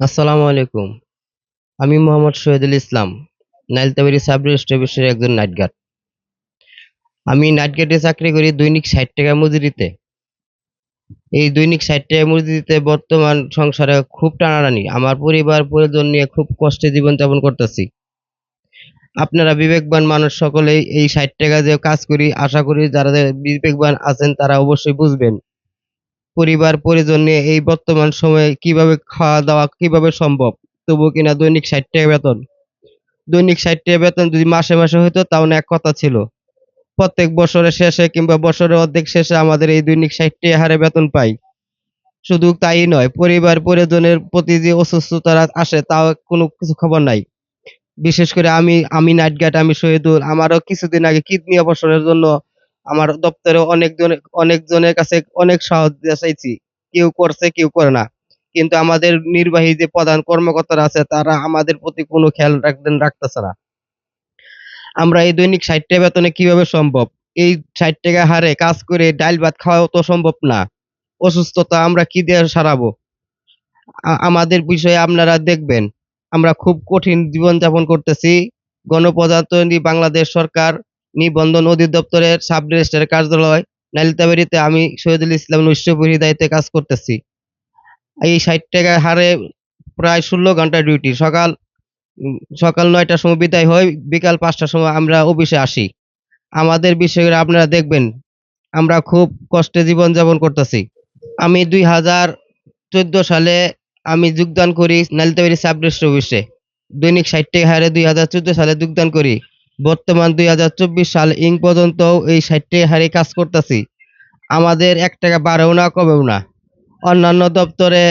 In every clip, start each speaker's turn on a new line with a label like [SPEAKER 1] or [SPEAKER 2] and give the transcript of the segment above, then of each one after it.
[SPEAKER 1] আসসালামু আলাইকুম। আমি মোহাম্মদ শহীদুল ইসলাম, নাইলতাবাড়ি সাব রেজিস্ট্রি অফিসের একজন নাইট গার্ড আমি নাইট গার্ডে চাকরি করি দৈনিক ষাট টাকা মজুরিতে। এই দৈনিক ষাট টাকা মজুরিতে বর্তমান সংসারে খুব টানাটানি, আমার পরিবার, পরিজন নিয়ে খুব কষ্টে জীবন যাপন করতেছি। আপনারা বিবেকবান মানুষ সকলেই এই ষাট টাকা যে কাজ করি, আশা করি যারা বিবেকবান আছেন তারা অবশ্যই বুঝবেন। পরিবার, পরিজন নিয়ে এই বর্তমান সময়ে কীভাবে খাওয়া দাওয়া কীভাবে সম্ভব? তবু কিনা দৈনিক ষাট টাকা বেতন? দৈনিক ষাট টাকা বেতন যদি মাসে মাসে হইতো, তাও না এক কথা ছিল। প্রত্যেক বছরের শেষে কিংবা বছরের অর্ধেক শেষে আমাদের এই দৈনিক ষাট টাকা হারে বেতন পাই। শুধু তাই নয়, পরিবার, পরিজনের প্রতি যে অসুস্থতা আসে, তাও কোনো কিছু খবর নাই। বিশেষ করে আমি আমি নাইট গার্ড, আমি শহীদুল, আমারও কিছুদিন আগে কিডনি অপারেশনের জন্য আমার দপ্তরে অনেকজন অনেকজনের কাছে অনেক সাহায্য চাইছি। কেউ করছে, কেউ করে না। কিন্তু আমাদের নির্বাহী যে প্রধান কর্মকর্তারা আছে, তারা আমাদের প্রতি কোনো খেয়াল রাখবেন রাখতেছে না। আমরা এই দৈনিক ষাট টাকা বেতনে কীভাবে সম্ভব? এই ষাট টাকা হারে কাজ করে ডাল ভাত খাওয়াও তো সম্ভব না। অসুস্থতা আমরা কি দিয়ে সারাবো? আমাদের বিষয়ে আপনারা দেখবেন। আমরা খুব কঠিন জীবন যাপন করতেছি। গণপ্রজাতন্ত্রী বাংলাদেশ সরকার নিবন্ধন অধিদপ্তরের সাব রেজিস্ট্রার কার্যালয় নালিতাবাড়িতে আমি শহীদুল ইসলাম নৈশপুরী দায়িত্বে কাজ করতেছি। এই ষাট টাকা হারে প্রায় ষোলো ঘণ্টা ডিউটি সকাল সকাল নয়টার সময় বিদায় হয় বিকাল পাঁচটার সময় আমরা অফিসে আসি। আমাদের বিষয়ে আপনারা দেখবেন। আমরা খুব কষ্টে জীবন যাপন করতেছি। আমি দুই হাজার চোদ্দ সালে আমি যোগদান করি নালিতাবাড়ি সাব রেজিস্ট্রি অফিসে। দৈনিক ষাট টাকা হারে দুই হাজার চোদ্দ সালে যোগদান করি। বর্তমান দুই হাজার চব্বিশ সাল ইং পর্যন্ত এই ষাট টাকা হারে কাজ করতেছি। আমাদের এক টাকা বাড়েও না, কমেও না। অন্যান্য দপ্তরে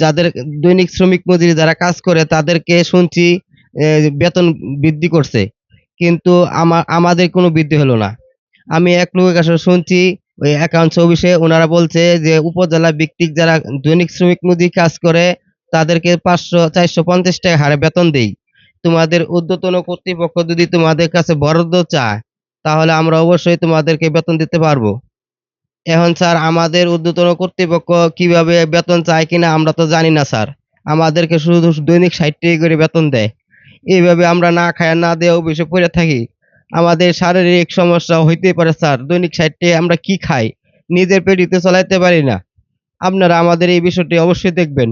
[SPEAKER 1] যাদের দৈনিক শ্রমিক মজুরি যারা কাজ করে, তাদেরকে শুনছি বেতন বৃদ্ধি করছে। কিন্তু আমার আমাদের কোনো বৃদ্ধি হলো না। আমি এক লোকের কাছে শুনছি, ওই অ্যাকাউন্টস অফিসে ওনারা বলছে যে, উপজেলা ভিত্তিক যারা দৈনিক শ্রমিক মজুরি কাজ করে, তাদেরকে পাঁচশো, চারশো পঞ্চাশ টাকা হারে বেতন দেই। তোমাদের ঊর্ধ্বতন কর্তৃপক্ষ যদি তোমাদের কাছে বরাদ্দ চায়, তাহলে আমরা অবশ্যই তোমাদেরকে বেতন দিতে পারব। এখন স্যার, আমাদের ঊর্ধ্বতন কর্তৃপক্ষ কীভাবে বেতন চায় কিনা আমরা তো জানি না স্যার। আমাদেরকে শুধু দৈনিক ষাট টাকা করে বেতন দেয়। এইভাবে আমরা না খায়, না দিয়ে অফিসে পড়ে থাকি। আমাদের শারীরিক সমস্যা হইতে পারে স্যার, দৈনিক ষাট টাকা আমরা কি খাই? নিজের পেটিতে চালাইতে পারি না। আপনারা আমাদের এই বিষয়টি অবশ্যই দেখবেন।